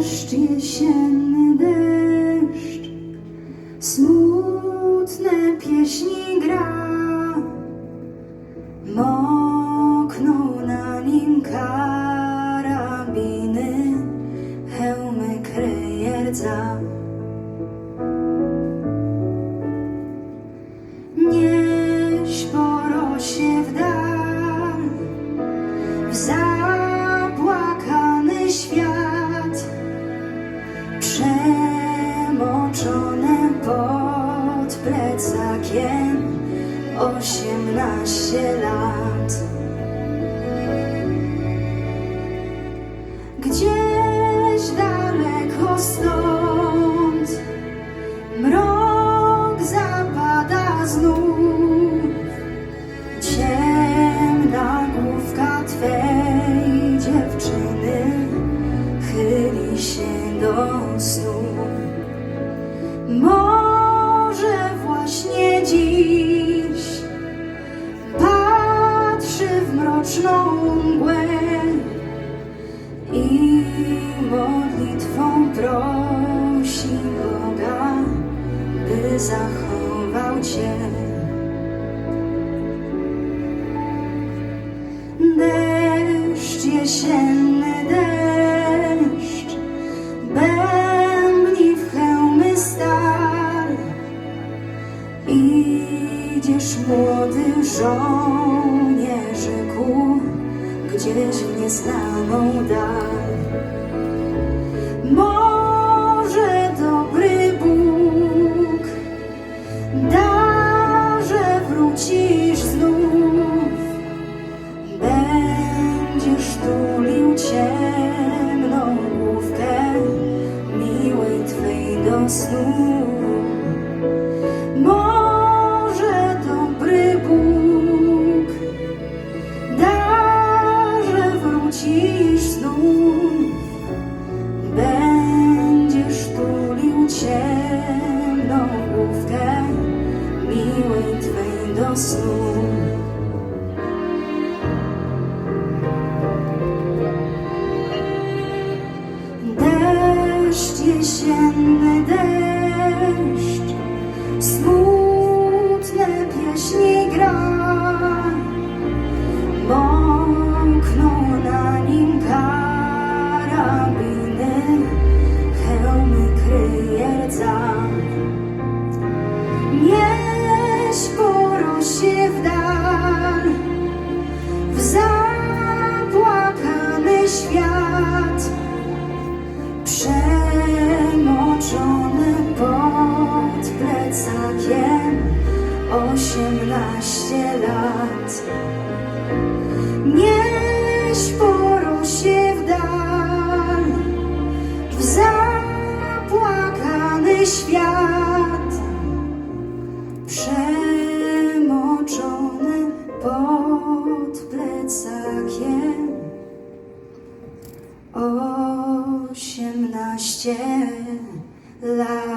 Deszcz, jesienny deszcz, smutne pieśni kryje rdza. Nieś porosie w dal, w zapłakany świat, przemoczone pod plecakiem osiemnaście lat. Gdzieś daleko i modlitwą prosi Boga, by zachował Cię. Deszcz, jesienny deszcz, bębni w hełmy stal. Idziesz młody żołnierzyku, gdzieś w nieznaną dal. Może dobry Bóg da, że wrócisz znów. Będziesz tulił ciemną główkę miłej Twej do snu. Miłej Twej do snu. Deszcz, jesienny osiemnaście lat. Nieś porosie w dal, w zapłakany świat. Przemoczony pod plecakiem osiemnaście lat.